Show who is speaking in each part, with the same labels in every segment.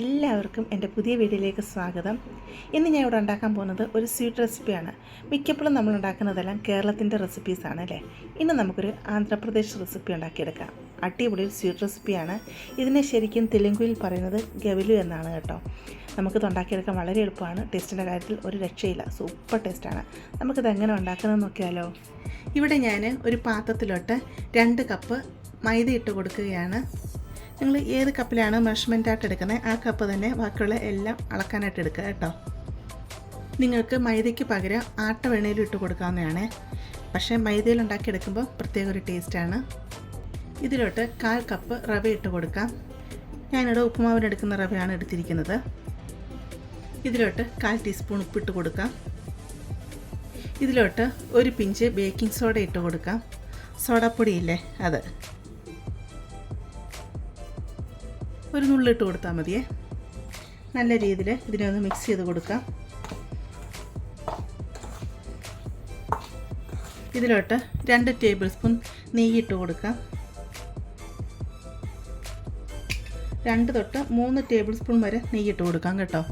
Speaker 1: എല്ലാവർക്കും എന്റെ പുതിയ വീഡിയോയിലേക്ക് സ്വാഗതം. ഇന്ന് ഞാൻ ഇവിടെ ഉണ്ടാക്കാൻ പോകുന്നത് ഒരു സ്വീറ്റ് റെസിപ്പിയാണ്. മിക്കപ്പോഴും നമ്മൾ ഉണ്ടാക്കുന്നതെല്ലാം കേരളത്തിന്റെ റെസിപ്പീസാണ് അല്ലേ? ഇന്ന് നമുക്കൊരു ആന്ധ്രാപ്രദേശ് റെസിപ്പി ഉണ്ടാക്കിയെടുക്കാം. അടിപൊളി ഒരു സ്വീറ്റ് റെസിപ്പിയാണ്. ഇതിനെ ശരിക്കും തെലുങ്കുവിൽ പറയുന്നത് ഗവലു എന്നാണ് കേട്ടോ. നമുക്കിത് ഉണ്ടാക്കിയെടുക്കാൻ വളരെ എളുപ്പമാണ്. ടേസ്റ്റിന്റെ കാര്യത്തിൽ ഒരു രക്ഷയില്ല. സൂപ്പർ ടേസ്റ്റാണ്. നമുക്കിത് എങ്ങനെ ഉണ്ടാക്കുന്നത് നോക്കിയാലോ. ഇവിടെ ഞാൻ ഒരു പാത്രത്തിലോട്ട് രണ്ട് കപ്പ് മൈദ ഇട്ട് കൊടുക്കുകയാണ്. നിങ്ങൾ ഏത് കപ്പിലാണ് മെഷർമെന്റ് ആയിട്ട് എടുക്കുന്നത്? ആ കപ്പ് തന്നെ ബാക്കിയുള്ള എല്ലാം അളക്കാനായിട്ട് എടുക്കുക കേട്ടോ. നിങ്ങൾക്ക് മൈദയ്ക്ക് പകരം ആട്ട വെണ്ണയിലും ഇട്ട് കൊടുക്കാവുന്നതാണ്. പക്ഷേ മൈദയിൽ ഉണ്ടാക്കിയെടുക്കുമ്പോൾ പ്രത്യേക ഒരു ടേസ്റ്റാണ് ഇതിലോട്ട് കാൽ കപ്പ് റവ ഇട്ട് കൊടുക്കാം. ഞാനിവിടെ ഉപ്പുമാവിനെടുക്കുന്ന റവയാണ് എടുത്തിരിക്കുന്നത്. ഇതിലോട്ട് കാൽ ടീസ്പൂൺ ഉപ്പിട്ട് കൊടുക്കാം. ഇതിലോട്ട് ഒരു പിഞ്ച് ബേക്കിംഗ് സോഡ ഇട്ട് കൊടുക്കാം. സോഡാപ്പൊടിയില്ലേ അത്. ഒരു നുള്ളിട്ട് കൊടുത്താൽ മതിയേ. നല്ല രീതിയിൽ ഇതിനെ ഒന്ന് മിക്സ് ചെയ്ത് കൊടുക്കാം. ഇതിലോട്ട് രണ്ട് ടേബിൾ സ്പൂൺ നെയ്യ് കൊടുക്കാം. രണ്ട് തൊട്ട് മൂന്ന് ടേബിൾ സ്പൂൺ വരെ നെയ്യ് കൊടുക്കാം കേട്ടോ.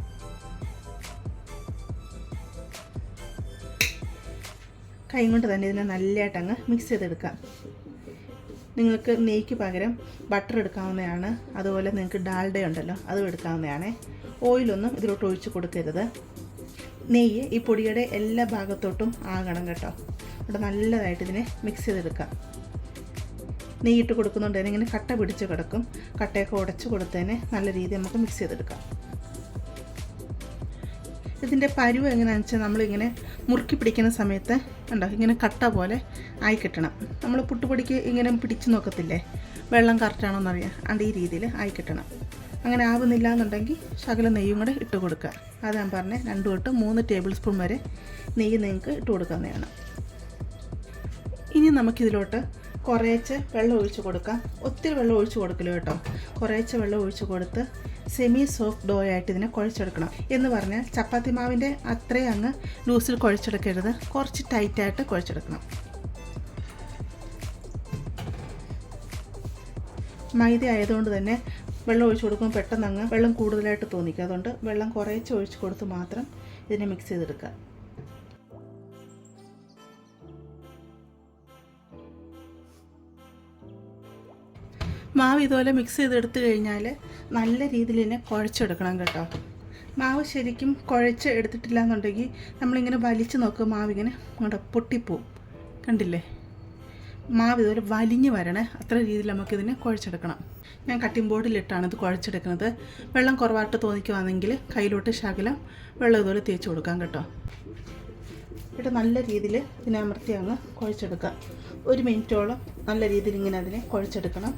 Speaker 1: കൈ കൊണ്ട് തന്നെ ഇതിനെ നല്ലതായിട്ടങ്ങ് മിക്സ് ചെയ്തെടുക്കാം. നിങ്ങൾക്ക് നെയ്ക്ക് പകരം ബട്ടർ എടുക്കാവുന്നതാണ്. അതുപോലെ നിങ്ങൾക്ക് ഡാൽഡ ഉണ്ടല്ലോ അതും എടുക്കാവുന്നതാണ്. ഓയിലൊന്നും ഇതിലോട്ട് ഒഴിച്ച് കൊടുക്കരുത്. നെയ്യ് ഈ പൊടിയുടെ എല്ലാ ഭാഗത്തോട്ടും ആകണം കേട്ടോ. ഇവിടെ നല്ലതായിട്ട് ഇതിനെ മിക്സ് ചെയ്തെടുക്കാം നെയ്യിട്ട് കൊടുക്കുന്നുണ്ട് ഇങ്ങനെ കട്ട പിടിച്ച് കിടക്കും. കട്ടയൊക്കെ ഉടച്ച് കൊടുത്തതിനെ നല്ല രീതിയിൽ നമുക്ക് മിക്സ് ചെയ്തെടുക്കാം. ഇതിന്റെ പരുവ് എങ്ങനെയാണെന്ന് വെച്ചാൽ നമ്മളിങ്ങനെ മുറുക്കി പിടിക്കുന്ന സമയത്ത് ഉണ്ടോ ഇങ്ങനെ കട്ട പോലെ ആയി കിട്ടണം. നമ്മൾ പുട്ടുപൊടിക്ക് ഇങ്ങനെ പിടിച്ചു നോക്കത്തില്ലേ? വെള്ളം കറക്റ്റാണോ എന്നറിയാം അത് ഈ രീതിയിൽ ആയി കിട്ടണം. അങ്ങനെ ആവുന്നില്ല എന്നുണ്ടെങ്കിൽ ശകലം നെയ്യും കൂടെ ഇട്ട് കൊടുക്കുക. അത് ഞാൻ പറഞ്ഞ രണ്ട് തൊട്ട് മൂന്ന് ടേബിൾ സ്പൂൺ വരെ നെയ്യ് നിങ്ങൾക്ക് ഇട്ട് കൊടുക്കാവുന്നതാണ്. ഇനി നമുക്കിതിലോട്ട് കുറേച്ച് വെള്ളം ഒഴിച്ച് കൊടുക്കാം. ഒത്തിരി വെള്ളം ഒഴിച്ച് കൊടുക്കില്ല കേട്ടോ. കുറേച്ച് വെള്ളം ഒഴിച്ച് കൊടുത്ത് സെമി സോഫ്റ്റ് ഡോ ആയിട്ട് ഇതിനെ കുഴച്ചെടുക്കണം. എന്ന് പറഞ്ഞാൽ ചപ്പാത്തി മാവിന്റെ അത്രയും അങ്ങ് ലൂസിൽ കുഴച്ചെടുക്കരുത്. കുറച്ച് ടൈറ്റായിട്ട് കുഴച്ചെടുക്കണം. മൈദ ആയതുകൊണ്ട് തന്നെ വെള്ളം ഒഴിച്ചു കൊടുക്കുമ്പോൾ പെട്ടെന്ന് അങ്ങ് വെള്ളം കൂടുതലായിട്ട് തോന്നിക്കുക അതുകൊണ്ട് വെള്ളം കുറേച്ച് ഒഴിച്ച് കൊടുത്ത് മാത്രം ഇതിനെ മിക്സ് ചെയ്തെടുക്കുക. മാവ് ഇതുപോലെ മിക്സ് ചെയ്തെടുത്ത് കഴിഞ്ഞാൽ നല്ല രീതിയിൽ തന്നെ കുഴച്ചെടുക്കണം കേട്ടോ. മാവ് ശരിക്കും കുഴച്ച് എടുത്തിട്ടില്ല എന്നുണ്ടെങ്കിൽ നമ്മളിങ്ങനെ വലിച്ച് നോക്കുക മാവിങ്ങനെ അങ്ങോട്ട് പൊട്ടിപ്പോവും. കണ്ടില്ലേ? മാവ് ഇതുപോലെ വലിഞ്ഞ് വരണേ. അത്ര രീതിയിൽ നമുക്കിതിനെ കുഴച്ചെടുക്കണം. ഞാൻ കട്ടിംഗ് ബോർഡിലിട്ടാണ് ഇത് കുഴച്ചെടുക്കുന്നത്. വെള്ളം കുറവായിട്ട് തോന്നിക്കുവാണെങ്കിൽ കയ്യിലോട്ട് ശകലം വെള്ളം ഇതുപോലെ തേച്ച് കൊടുക്കാം കേട്ടോ. ഇവിടെ നല്ല രീതിയിൽ ഇതിനെ അമർത്തി അങ്ങ് കുഴച്ചെടുക്കാം. ഒരു മിനിറ്റോളം നല്ല രീതിയിൽ ഇങ്ങനെ അതിനെ കുഴച്ചെടുക്കണം.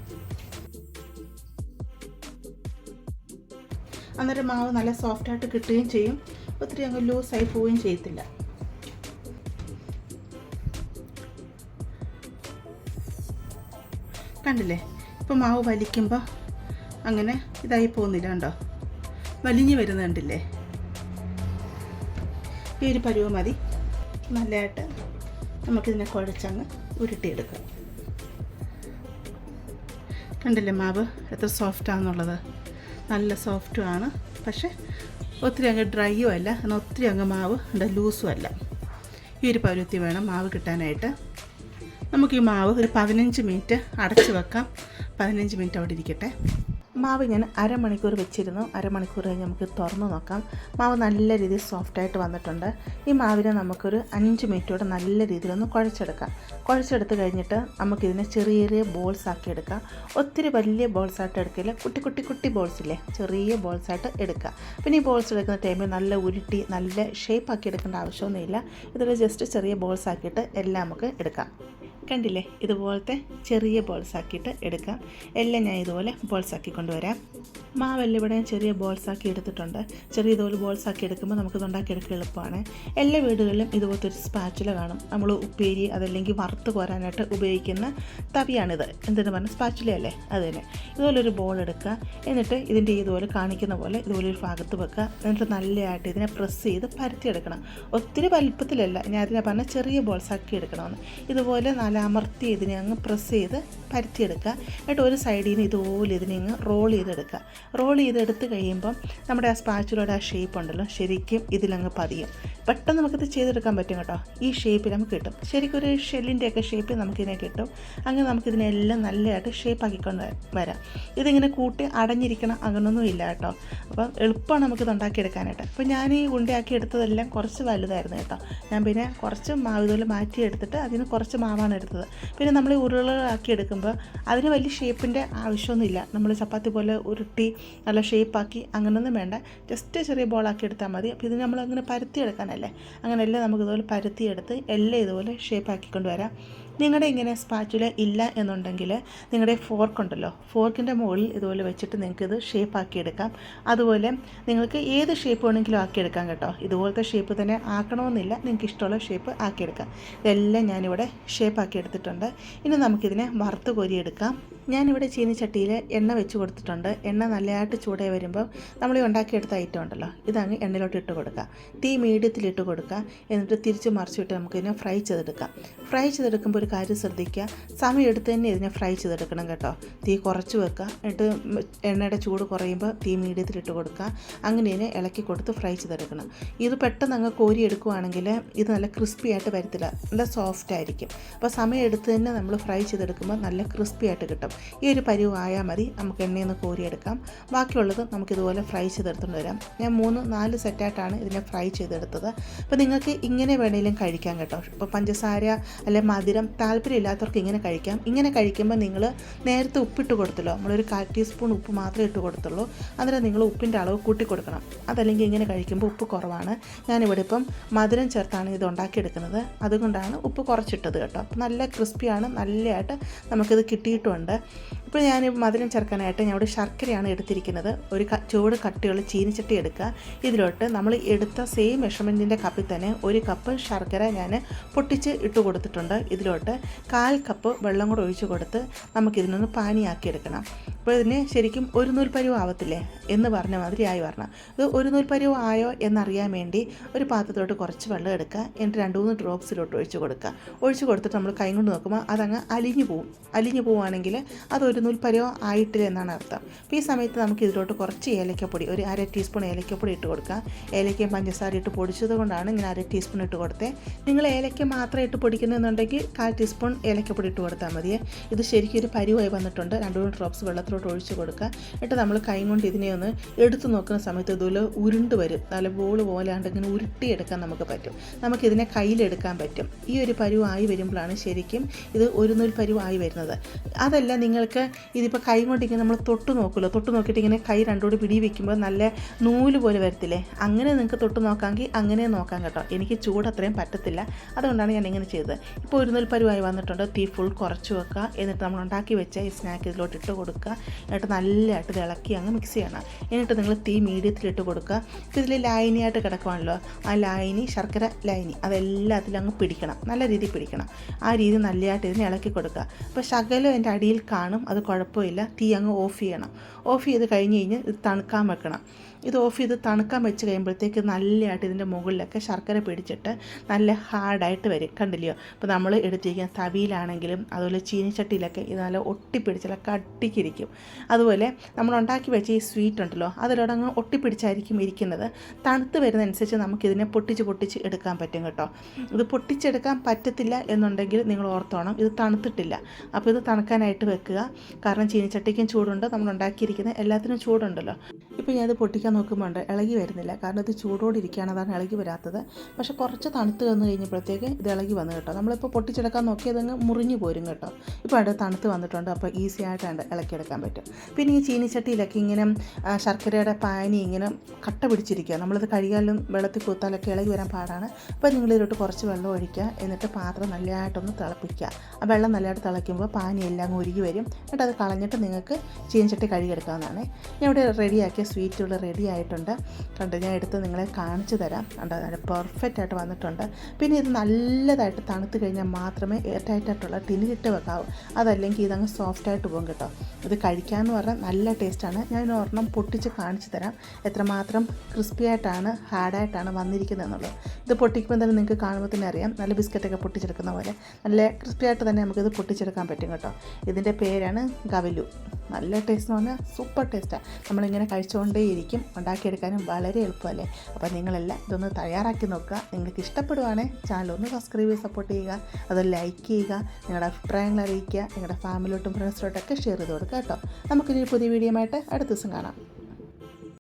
Speaker 1: അന്നേരം മാവ് നല്ല സോഫ്റ്റായിട്ട് കിട്ടുകയും ചെയ്യും. ഒത്തിരി അങ്ങ് ലൂസായി പോവുകയും ചെയ്യത്തില്ല. കണ്ടില്ലേ? ഇപ്പം മാവ് വലിക്കുമ്പോൾ അങ്ങനെ ഇതായി പോകുന്നില്ല കണ്ടോ? വലിഞ്ഞു വരുന്നുണ്ടല്ലേ ഈ ഒരു പരുവ് മതി. നല്ലതായിട്ട് നമുക്കിതിനെ കുഴച്ചങ്ങ് ഉരുട്ടിയെടുക്കാം. കണ്ടില്ലേ മാവ് എത്ര സോഫ്റ്റാണെന്നുള്ളത് നല്ല സോഫ്റ്റും ആണ്. പക്ഷേ ഒത്തിരി അങ്ങ് ഡ്രൈയും അല്ല. എന്നാൽ ഒത്തിരി അങ്ങ് മാവ് എന്താ ലൂസും അല്ല. ഈ ഒരു പരുത്തി വേണം മാവ് കിട്ടാനായിട്ട്. നമുക്ക് ഈ മാവ് ഒരു പതിനഞ്ച് മിനിറ്റ് അടച്ച് വെക്കാം. പതിനഞ്ച് മിനിറ്റ് അവിടെ ഇരിക്കട്ടെ. മാവ് ഞാൻ അരമണിക്കൂർ വെച്ചിരുന്നു. അരമണിക്കൂർ കഴിഞ്ഞ് നമുക്ക് തുറന്ന് നോക്കാം. മാവ് നല്ല രീതിയിൽ സോഫ്റ്റായിട്ട് വന്നിട്ടുണ്ട്. ഈ മാവിനെ നമുക്കൊരു അഞ്ച് മിനിറ്റോടെ നല്ല രീതിയിലൊന്ന് കുഴച്ചെടുക്കാം. കുഴച്ചെടുത്ത് കഴിഞ്ഞിട്ട് നമുക്കിതിനെ ചെറിയ ചെറിയ ബോൾസ് ആക്കി എടുക്കാം. ഒത്തിരി വലിയ ബോൾസ് ആയിട്ട് എടുക്കില്ല. കുട്ടി കുട്ടി കുട്ടി ബോൾസ് ഇല്ലേ? ചെറിയ ബോൾസ് ആയിട്ട് എടുക്കുക പിന്നെ ഈ ബോൾസ് എടുക്കുന്ന ടൈമിൽ നല്ല ഉരുട്ടി നല്ല ഷേപ്പ് ആക്കി എടുക്കേണ്ട ആവശ്യമൊന്നുമില്ല. ഇതിൽ ജസ്റ്റ് ചെറിയ ബോൾസ് ആക്കിയിട്ട് എല്ലാം നമുക്ക് എടുക്കാം. കണ്ടില്ലേ? ഇതുപോലത്തെ ചെറിയ ബോൾസ് ആക്കിയിട്ട് എടുക്കാം. എല്ലാം ഞാൻ ഇതുപോലെ ബോൾസ് ആക്കി കൊണ്ടുവരാം. മാവെല്ലാം ഇവിടെ ചെറിയ ബോൾസ് ആക്കി എടുത്തിട്ടുണ്ട്. ചെറിയ ഇതുപോലെ ബോൾസ് ആക്കി എടുക്കുമ്പോൾ ഉണ്ടാക്കി എടുക്കാൻ എളുപ്പമാണ്. എല്ലാ വീടുകളിലും ഇതുപോലത്തെ ഒരു സ്പാച്ചുല കാണും. നമ്മൾ ഉപ്പേരി അതല്ലെങ്കിൽ വറുത്ത് കോരാനായിട്ട് ഉപയോഗിക്കുന്ന തവിയാണിത്. എന്തെന്ന് പറഞ്ഞാൽ സ്പാച്ചുലയല്ലേ അത് തന്നെ. ഇതുപോലൊരു ബോൾ എടുക്കുക. എന്നിട്ട് ഇതിന്റെ ഇതുപോലെ കാണിക്കുന്ന പോലെ ഇതുപോലെ ഒരു ഭാഗത്ത് വെക്കുക. എന്നിട്ട് നല്ലതായിട്ട് ഇതിനെ പ്രസ് ചെയ്ത് പരത്തിയെടുക്കണം. ഒത്തിരി വലുപ്പത്തിലല്ല. ഞാൻ അതിനെ പറഞ്ഞാൽ ചെറിയ ബോൾസ് ആക്കി എടുക്കണമെന്ന്. ഇതുപോലെ നാലാ അമർത്തി ഇതിനെ അങ്ങ് പ്രസ് ചെയ്ത് പരത്തിയെടുക്കുക. എന്നിട്ട് ഒരു സൈഡിൽ നിന്ന് ഇതുപോലെ ഇതിനെ അങ്ങ് റോൾ ചെയ്തെടുക്കുക. റോൾ ചെയ്തെടുത്ത് കഴിയുമ്പം നമ്മുടെ ആ സ്പാച്ചുലയുടെ ആ ഷേപ്പ് ഉണ്ടല്ലോ ശരിക്കും ഇതിലങ്ങ് പതിയും. പെട്ടെന്ന് നമുക്കിത് ചെയ്തെടുക്കാൻ പറ്റും കേട്ടോ. ഈ ഷേപ്പിൽ നമുക്ക് കിട്ടും. ശരിക്കും ഒരു ഷെല്ലിന്റെയൊക്കെ ഷേപ്പ് നമുക്കിതിനെ കിട്ടും. അങ്ങനെ നമുക്കിതിനെല്ലാം നല്ലതായിട്ട് ഷേപ്പ് ആക്കിക്കൊണ്ട് വരാം. ഇതിങ്ങനെ കൂട്ടി അടഞ്ഞിരിക്കണം അങ്ങനൊന്നും ഇല്ല കേട്ടോ. അപ്പം എളുപ്പമാണ് നമുക്കിത് ഉണ്ടാക്കിയെടുക്കാനായിട്ട്. അപ്പോൾ ഞാൻ ഈ ഉണ്ടയാക്കി എടുത്തതെല്ലാം കുറച്ച് വലുതായിരുന്നു കേട്ടോ. ഞാൻ പിന്നെ കുറച്ച് മാവ് ഇതുപോലെ മാറ്റി എടുത്തിട്ട് അതിന് കുറച്ച് മാവാണ് എടുത്തത്. പിന്നെ നമ്മൾ ഉരുളകളാക്കി എടുക്കുമ്പോൾ അതിന് വലിയ ഷേപ്പിന്റെ ആവശ്യമൊന്നുമില്ല. നമ്മൾ ചപ്പാത്തി പോലെ ഉരുട്ടി നല്ല ഷേപ്പാക്കി അങ്ങനെയൊന്നും വേണ്ട. ജസ്റ്റ് ചെറിയ ബോളാക്കി എടുത്താൽ മതി. അപ്പോൾ ഇത് നമ്മൾ അങ്ങനെ പരത്തി എടുക്കാനല്ലേ അങ്ങനെയെല്ലാം നമുക്ക് ഇതുപോലെ പരത്തിയെടുത്ത് എല്ലാം ഇതുപോലെ ഷേപ്പാക്കിക്കൊണ്ട് വരാം. നിങ്ങളുടെ ഇങ്ങനെ സ്പാച്ചുല ഇല്ല എന്നുണ്ടെങ്കിൽ നിങ്ങളുടെ ഫോർക്ക് ഉണ്ടല്ലോ ഫോർക്കിന്റെ മുകളിൽ ഇതുപോലെ വെച്ചിട്ട് നിങ്ങൾക്ക് ഇത് ഷേപ്പ് ആക്കി എടുക്കാം അതുപോലെ നിങ്ങൾക്ക് ഏത് ഷേപ്പ് വേണമെങ്കിലും ആക്കിയെടുക്കാം കേട്ടോ. ഇതുപോലത്തെ ഷേപ്പ് തന്നെ ആക്കണമെന്നില്ല. നിങ്ങൾക്ക് ഇഷ്ടമുള്ള ഷേപ്പ് ആക്കിയെടുക്കാം. ഇതെല്ലാം ഞാനിവിടെ ഷേപ്പ് ആക്കി എടുത്തിട്ടുണ്ട് ഇനി നമുക്കിതിനെ വറുത്ത് കോരിയെടുക്കാം. ഞാനിവിടെ ചീനിച്ചട്ടിയിൽ എണ്ണ വെച്ച് കൊടുത്തിട്ടുണ്ട്. എണ്ണ നല്ലതായിട്ട് ചൂടായി വരുമ്പോൾ നമ്മൾ ഈ ഉണ്ടാക്കിയെടുത്ത ഐറ്റം ഉണ്ടല്ലോ ഇതങ്ങ് എണ്ണയിലോട്ട് ഇട്ട് കൊടുക്കുക. തീ മീഡിയത്തിൽ ഇട്ട് കൊടുക്കുക. എന്നിട്ട് തിരിച്ച് മറിച്ചിട്ട് നമുക്കിതിനെ ഫ്രൈ ചെയ്തെടുക്കാം. ഫ്രൈ ചെയ്തെടുക്കുമ്പോൾ ഒരു കാര്യം ശ്രദ്ധിക്കുക. സമയം എടുത്ത് തന്നെ ഇതിനെ ഫ്രൈ ചെയ്തെടുക്കണം കേട്ടോ. തീ കുറച്ച് വെക്കുക. എന്നിട്ട് എണ്ണയുടെ ചൂട് കുറയുമ്പോൾ തീ മീഡിയത്തിൽ ഇട്ട് കൊടുക്കുക. അങ്ങനെ ഇതിനെ ഇളക്കി കൊടുത്ത് ഫ്രൈ ചെയ്തെടുക്കണം. ഇത് പെട്ടെന്ന് അങ്ങ് കോരി എടുക്കുവാണെങ്കിൽ ഇത് നല്ല ക്രിസ്പി ആയിട്ട് വരത്തില്ല. നല്ല സോഫ്റ്റ് ആയിരിക്കും. അപ്പോൾ സമയം എടുത്ത് തന്നെ നമ്മൾ ഫ്രൈ ചെയ്തെടുക്കുമ്പോൾ നല്ല ക്രിസ്പി ആയിട്ട് കിട്ടും. ഈ ഒരു പരിവ് ആയാൽ മതി. നമുക്ക് എണ്ണയിൽ നിന്ന് കോരിയെടുക്കാം. ബാക്കിയുള്ളത് നമുക്കിതുപോലെ ഫ്രൈ ചെയ്തെടുത്തുകൊണ്ട് വരാം. ഞാൻ മൂന്ന് നാല് സെറ്റായിട്ടാണ് ഇതിനെ ഫ്രൈ ചെയ്തെടുത്തത്. അപ്പോൾ നിങ്ങൾക്ക് ഇങ്ങനെ വേണമെങ്കിലും കഴിക്കാം കേട്ടോ. ഇപ്പോൾ പഞ്ചസാര അല്ലെ മധുരം താല്പര്യമില്ലാത്തവർക്ക് ഇങ്ങനെ കഴിക്കാം. ഇങ്ങനെ കഴിക്കുമ്പോൾ നിങ്ങൾ നേരത്തെ ഉപ്പിട്ട് കൊടുത്തല്ലോ. നമ്മളൊരു കാൽ ടീസ്പൂൺ ഉപ്പ് മാത്രമേ ഇട്ട് കൊടുത്തുള്ളൂ. അന്നേരം നിങ്ങൾ ഉപ്പിന്റെ അളവ് കൂട്ടി കൊടുക്കണം. അതല്ലെങ്കിൽ ഇങ്ങനെ കഴിക്കുമ്പോൾ ഉപ്പ് കുറവാണ്. ഞാനിവിടെ ഇപ്പം മധുരം ചേർത്താണ് ഇത് ഉണ്ടാക്കിയെടുക്കുന്നത്. അതുകൊണ്ടാണ് ഉപ്പ് കുറച്ചിട്ടത് കേട്ടോ. നല്ല ക്രിസ്പിയാണ്. നല്ലതായിട്ട് നമുക്കിത് കിട്ടിയിട്ടുമുണ്ട് ഇപ്പോൾ ഞാൻ മധുരം ചേർക്കാനായിട്ട് ഞാൻ ഇവിടെ ശർക്കരയാണ് എടുത്തിരിക്കുന്നത്. ഒരു ക ചൂട് കട്ടിയുള്ള ചീനിച്ചട്ടി എടുക്കുക. ഇതിലോട്ട് നമ്മൾ എടുത്ത സെയിം മെഷർമെന്റിന്റെ കപ്പിൽ തന്നെ ഒരു കപ്പ് ശർക്കര ഞാൻ പൊട്ടിച്ച് ഇട്ട് കൊടുത്തിട്ടുണ്ട്. ഇതിലോട്ട് കാൽ കപ്പ് വെള്ളം കൂടെ ഒഴിച്ച് കൊടുത്ത് നമുക്കിതിനൊന്ന് പാനിയാക്കി എടുക്കണം. അപ്പോൾ ഇതിന് ശരിക്കും ഒരു നൂൽ പരുവ് ആവത്തില്ലേ എന്ന് പറഞ്ഞ മാതിരി ആയി വരണം. ഇത് ഒരു നൂൽ പരുവ് ആയോ എന്നറിയാൻ വേണ്ടി ഒരു പാത്രത്തിലോട്ട് കുറച്ച് വെള്ളം എടുക്കുക. എന്നിട്ട് രണ്ട് മൂന്ന് ഡ്രോപ്സിലോട്ട് ഒഴിച്ച് കൊടുക്കുക. ഒഴിച്ച് കൊടുത്തിട്ട് നമ്മൾ കൈ കൊണ്ട് നോക്കുമ്പോൾ അതങ്ങ് അലിഞ്ഞു പോവും. അലിഞ്ഞു പോവുകയാണെങ്കിൽ അത് ഒരു നൂൽ പരുവോ ആയിട്ടില്ല എന്നാണ് അർത്ഥം. അപ്പോൾ ഈ സമയത്ത് നമുക്ക് ഇതിലോട്ട് കുറച്ച് ഏലക്കപ്പൊടി ഒരു അര ടീസ്പൂൺ ഏലക്കപ്പൊടി ഇട്ട് കൊടുക്കുക. ഏലക്കയും പഞ്ചസാര ഇട്ട് പൊടിച്ചത് കൊണ്ടാണ് ഇങ്ങനെ അര ടീസ്പൂൺ ഇട്ട് കൊടുത്തത് നിങ്ങൾ ഏലക്ക മാത്രം ഇട്ട് പൊടിക്കുന്നതെന്നുണ്ടെങ്കിൽ കാൽ ടീസ്പൂൺ ഏലക്കപ്പൊടി ഇട്ട് കൊടുത്താൽ മതിയെ. ഇത് ശരിക്കും ഒരു പരിവായി വന്നിട്ടുണ്ട്. രണ്ട് മൂന്ന് ഡ്രോപ്സ് വെള്ളത്തിലോട്ട് ഒഴിച്ച് കൊടുക്കുക. എന്നിട്ട് നമ്മൾ കൈ കൊണ്ട് ഇതിനെ ഒന്ന് എടുത്തു നോക്കുന്ന സമയത്ത് ഇതുപോലെ ഉരുണ്ട് വരും. നല്ല ബോൾ പോലാണ്ട് ഇങ്ങനെ ഉരുട്ടിയെടുക്കാൻ നമുക്ക് പറ്റും. നമുക്കിതിനെ കയ്യിലെടുക്കാൻ പറ്റും. ഈ ഒരു പരുവായി വരുമ്പോഴാണ് ശരിക്കും ഇത് ഒരു നൂൽ പരുവായി വരുന്നത്. അതല്ല നിങ്ങൾക്ക് ഇതിപ്പോൾ കൈ കൊണ്ടിങ്ങനെ നമ്മൾ തൊട്ട് നോക്കുമല്ലോ. തൊട്ട് നോക്കിയിട്ട് ഇങ്ങനെ കൈ രണ്ടോട് പിടി വെക്കുമ്പോൾ നല്ല നൂൽ പോലെ വരത്തില്ലേ? അങ്ങനെ നിങ്ങൾക്ക് തൊട്ട് നോക്കാമെങ്കിൽ അങ്ങനെ നോക്കാം കേട്ടോ. എനിക്ക് ചൂട് അത്രയും പറ്റത്തില്ല. അതുകൊണ്ടാണ് ഞാൻ ഇങ്ങനെ ചെയ്തത്. ഇപ്പോൾ ഒരു നൂൽ പരുവായി വന്നിട്ടുണ്ട്. തീ ഫുൾ കുറച്ച് വെക്കുക. എന്നിട്ട് നമ്മൾ ഉണ്ടാക്കി വെച്ച ഈ സ്നാക്ക് ഇതിലോട്ട് ഇട്ട് കൊടുക്കുക. എന്നിട്ട് നല്ലതായിട്ട് ഇളക്കി അങ്ങ് മിക്സ് ചെയ്യണം. എന്നിട്ട് നിങ്ങൾ തീ മീഡിയത്തിലിട്ട് കൊടുക്കുക. ഇതിൽ ലായനിയായിട്ട് കിടക്കുവാണല്ലോ. ആ ലൈനി ശർക്കര ലായനി അതെല്ലാത്തിലും അങ്ങ് പിടിക്കണം. നല്ല രീതിയിൽ പിടിക്കണം. ആ രീതി നല്ലതായിട്ട് ഇതിനെ ഇളക്കി കൊടുക്കുക. അപ്പോൾ ശകലം എന്റെ അടിയിൽ കാണും അത് കുഴപ്പമില്ല. തീ അങ്ങ് ഓഫ് ചെയ്യണം. ഓഫ് ചെയ്ത് കഴിഞ്ഞ് കഴിഞ്ഞ് ഇത് തണുക്കാൻ വെക്കണം. ഇത് ഓഫ് ചെയ്ത് തണുക്കാൻ വെച്ച് കഴിയുമ്പോഴത്തേക്ക് നല്ലതായിട്ട് ഇതിന്റെ മുകളിലൊക്കെ ശർക്കര പിടിച്ചിട്ട് നല്ല ഹാർഡായിട്ട് വരും. കണ്ടില്ലയോ അപ്പോൾ നമ്മൾ എടുത്തിരിക്കുന്ന തവിയിലാണെങ്കിലും അതുപോലെ ചീനിച്ചട്ടിയിലൊക്കെ ഇത് നല്ല ഒട്ടിപ്പിടിച്ചാലൊക്കെ കട്ടിക്കിരിക്കും. അതുപോലെ നമ്മൾ ഉണ്ടാക്കി വെച്ച ഈ സ്വീറ്റ് ഉണ്ടല്ലോ അതിലോടങ്ങ് ഒട്ടിപ്പിടിച്ചായിരിക്കും ഇരിക്കുന്നത്. തണുത്ത് വരുന്നതനുസരിച്ച് നമുക്കിതിനെ പൊട്ടിച്ച് പൊട്ടിച്ച് എടുക്കാൻ പറ്റും കേട്ടോ. ഇത് പൊട്ടിച്ചെടുക്കാൻ പറ്റത്തില്ല എന്നുണ്ടെങ്കിൽ നിങ്ങൾ ഓർത്തോണം ഇത് തണുത്തിട്ടില്ല. അപ്പോൾ ഇത് തണുക്കാനായിട്ട് വെക്കുക. കാരണം ചീനിച്ചട്ടിക്കും ചൂടുണ്ട് നമ്മൾ ഉണ്ടാക്കിയിരിക്കുന്ന എല്ലാത്തിനും ചൂടുണ്ടല്ലോ. ഇപ്പോൾ ഞാനത് പൊട്ടിക്കാൻ നോക്കുമ്പോൾ ഇളകി വരുന്നില്ല. കാരണം ഇത് ചൂടോടിരിക്കുകയാണ് അതാണ് ഇളകി വരാത്തത്. പക്ഷേ കുറച്ച് തണുത്ത് വന്നു കഴിഞ്ഞപ്പോഴത്തേക്ക് ഇത് ഇളകി വന്നു കേട്ടോ. നമ്മളിപ്പോൾ പൊട്ടിച്ചെടുക്കാൻ നോക്കിയതങ്ങ് മുറിഞ്ഞു പോരും കേട്ടോ. ഇപ്പോൾ അവിടെ തണുത്ത് വന്നിട്ടുണ്ട് അപ്പോൾ ഈസി ആയിട്ടാണ് ഇളക്കിയെടുക്കാൻ പറ്റും. പിന്നെ ഈ ചീനിച്ചട്ടിയിലൊക്കെ ഇങ്ങനെ ശർക്കരയുടെ പാനി ഇങ്ങനെ കട്ട പിടിച്ചിരിക്കുക. നമ്മളിത് കഴുകിയാലും വെള്ളത്തിൽ കൂത്താലൊക്കെ ഇളകി വരാൻ പാടാണ്. അപ്പോൾ നിങ്ങൾ ഇതിലോട്ട് കുറച്ച് വെള്ളം ഒഴിക്കുക. എന്നിട്ട് പാത്രം നല്ലതായിട്ടൊന്ന് തിളപ്പിക്കുക. ആ വെള്ളം നല്ലതായിട്ട് തിളയ്ക്കുമ്പോൾ പാനി എല്ലാം ഉരുകി വരും. എന്നിട്ട് അത് കളഞ്ഞിട്ട് നിങ്ങൾക്ക് ചീനിച്ചട്ടി കഴുകിയെടുക്കാവുന്നതാണ്. ഞാൻ ഇവിടെ റെഡിയാക്കിയ സ്വീറ്റുകൾ റെഡി ആയിട്ടുണ്ട് കണ്ട് ഞാൻ എടുത്ത് നിങ്ങളെ കാണിച്ചു തരാം. കണ്ടോ നല്ല പെർഫെക്റ്റ് ആയിട്ട് വന്നിട്ടുണ്ട്. പിന്നെ ഇത് നല്ലതായിട്ട് തണുത്ത് കഴിഞ്ഞാൽ മാത്രമേ എയർ ടൈറ്റായിട്ടുള്ള ടിന്നിലിട്ട് വെക്കാവൂ. അതല്ലെങ്കിൽ ഇതങ്ങ് സോഫ്റ്റായിട്ട് പോകും കേട്ടോ. ഇത് കഴിക്കാമെന്ന് പറഞ്ഞാൽ നല്ല ടേസ്റ്റാണ് ഞാൻ ഒരെണ്ണം പൊട്ടിച്ച് കാണിച്ചു തരാം. എത്രമാത്രം ക്രിസ്പി ആയിട്ടാണ് ഹാർഡായിട്ടാണ് വന്നിരിക്കുന്നത് എന്നുള്ളത് ഇത് പൊട്ടിക്കുമ്പോൾ തന്നെ നിങ്ങൾക്ക് കാണുമ്പോൾ തന്നെ അറിയാം. നല്ല ബിസ്ക്കറ്റൊക്കെ പൊട്ടിച്ചെടുക്കുന്ന പോലെ. നല്ല ക്രിസ്പി ആയിട്ട് തന്നെ നമുക്കിത് പൊട്ടിച്ചെടുക്കാൻ പറ്റും കേട്ടോ. ഇതിന്റെ പേരാണ് ഗവലു. നല്ല ടേസ്റ്റ് എന്ന് പറഞ്ഞാൽ സൂപ്പർ ടേസ്റ്റാണ് നമ്മളിങ്ങനെ കഴിച്ചുകൊണ്ടേയിരിക്കും. ഉണ്ടാക്കിയെടുക്കാനും വളരെ എളുപ്പമല്ലേ? അപ്പോൾ നിങ്ങളെല്ലാം ഇതൊന്ന് തയ്യാറാക്കി നോക്കുക. നിങ്ങൾക്ക് ഇഷ്ടപ്പെടുവാണെങ്കിൽ ചാനൽ ഒന്ന് സബ്സ്ക്രൈബ് ചെയ്ത് സപ്പോർട്ട് ചെയ്യുക. അത് ലൈക്ക് ചെയ്യുക. നിങ്ങളുടെ അഭിപ്രായങ്ങൾ അറിയിക്കുക. നിങ്ങളുടെ ഫാമിലിയോട്ടും ഫ്രണ്ട്സിലോട്ടൊക്കെ ഷെയർ ചെയ്ത് കൊടുക്കുക കേട്ടോ. നമുക്കിനി പുതിയ വീഡിയോ ആയിട്ട് അടുത്ത ദിവസം കാണാം.